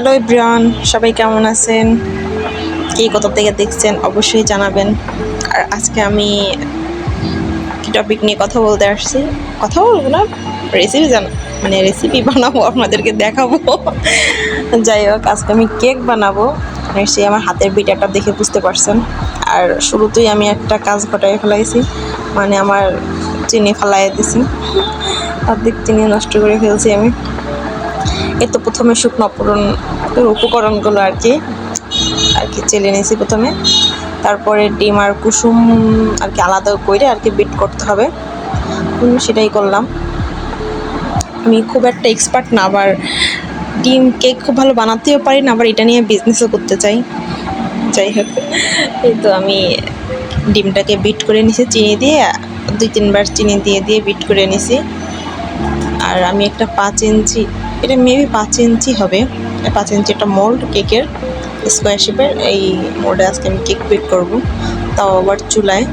Hello ইব্রিয়ান সবাই কেমন আছেন? কে কোথা থেকে দেখছেন অবশ্যই জানাবেন। আর আজকে আমি কি টপিক নিয়ে কথা বলতে আসছি। কথা বলব না রেসিপি জানা মানে রেসিপি বানাবো, আপনাদেরকে দেখাবো। যাই হোক, আজকে আমি কেক বানাবো। সে আমার হাতের বিটাটা দেখে বুঝতে পারছেন। আর শুরুতেই আমি একটা কাজ ঘটাই ফেলাইছি মানে আমার চিনি ফেলাই দিছি। অর্ধেক চিনি নষ্ট করে ফেলছি আমি। এর তো প্রথমে শুকনো পূরণ উপকরণগুলো আর কি আর কি চেলে নিয়েছি প্রথমে। তারপরে ডিম আর কুসুম আর কি আলাদা করে আর কি বিট করতে হবে। সেটাই করলাম। আমি খুব একটা এক্সপার্ট না, আবার ডিম কেক খুব ভালো বানাতেও পারি না, আবার এটা নিয়ে বিজনেসও করতে চাই। যাই হোক, এই তো আমি ডিমটাকে বিট করে নিছি চিনি দিয়ে, দুই তিনবার চিনি দিয়ে দিয়ে বিট করে নিছি আর আমি একটা পাঁচ ইঞ্চি এটা মেবি পাঁচ ইঞ্চি হবে। পাঁচ ইঞ্চি একটা মোল্ড কেকের স্কোয়ার শেপের এই মোল্ডে আজকে আমি কেক বেক করব। তাও আবার চুলায়।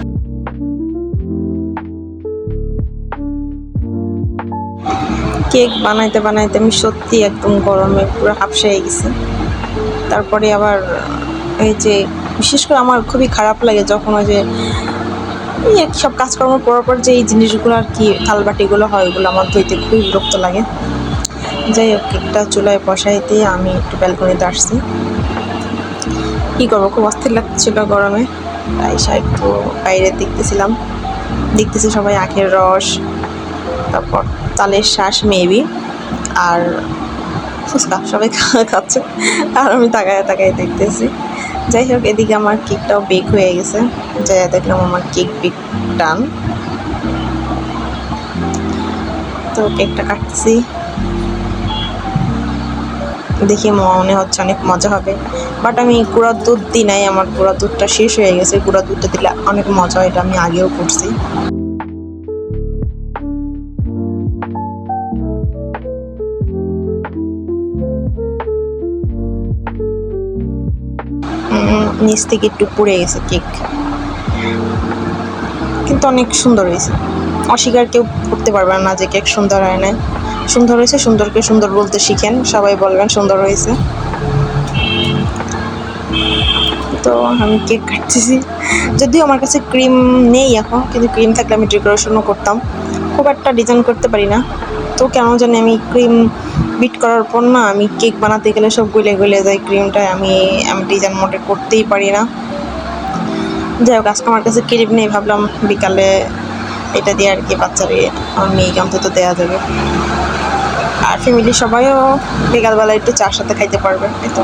কেক বানাইতে বানাইতে আমি সত্যি একদম গরমে পুরো হাফসাই গেছি। তারপরে আবার এই যে, বিশেষ করে আমার খুবই খারাপ লাগে যখন ওই যে, এই সব কাজকর্ম পর পর যে এই জিনিসগুলো আর কি, থালবাটিগুলো হয়, ওগুলো আমার ধুইতে খুবই বিরক্ত লাগে। যাই হোক কেকটা চুলায় বসাইতে আমি একটু ব্যালকনিতে আসছি। কী করব? খুব অস্থির লাগছিল গরমে। তাই একটু বাইরে দেখতেছিলাম। দেখতেছি সবাই আখের রস, তারপর তালের শ্বাস মেবি আর ফুচকা, সবাই খাচ্ছে। আর আমি তাকায় তাকায় দেখতেছি। যাই হোক, এদিকে আমার কেকটাও বেক হয়ে গেছে। যাই দেখলাম আমার কেক বেক ডান তো কেকটা কাটতেছি। দেখি মনে হচ্ছে অনেক মজা হবে। বাট আমি গুঁড়া দুধ দিই নাই, আমার গুঁড়া দুধটা শেষ হয়ে গেছে। গুঁড়া দুধটা দিলে অনেক মজা হয়, এটা আমি আগেও করছি। নিচ থেকে একটু পুড়ে গেছে কেক কিন্তু অনেক সুন্দর হয়েছে। অস্বীকার কেউ করতে পারবে না যে কেক সুন্দর হয় না সুন্দর হয়েছে, সুন্দরকে সুন্দর বলতে শিখেন। সবাই বলবেন সুন্দর হয়েছে। তো আমি কেক কাটতেছি। যদিও আমার কাছে ক্রিম নেই এখন, কিন্তু ক্রিম থাকলে আমি ডেকোরেশনও করতাম। খুব একটা ডিজাইন করতে পারি না। তো কেন জানি আমি ক্রিম বিট করার পর না, আমি কেক বানাতে গেলে সব গলে গলে যায় ক্রিমটা। আমি আমি ডিজাইন মোটে করতেই পারি না। যাই হোক, আজকে আমার কাছে ক্রিম নেই, ভাবলাম বিকালে এটা দিয়ে আর কি বাচ্চারে, আমার মেয়েকে অন্তত দেওয়া যাবে। আর ফ্যামিলির সবাইও বিকালবেলা একটু চার সাথে খাইতে পারবে এই তো।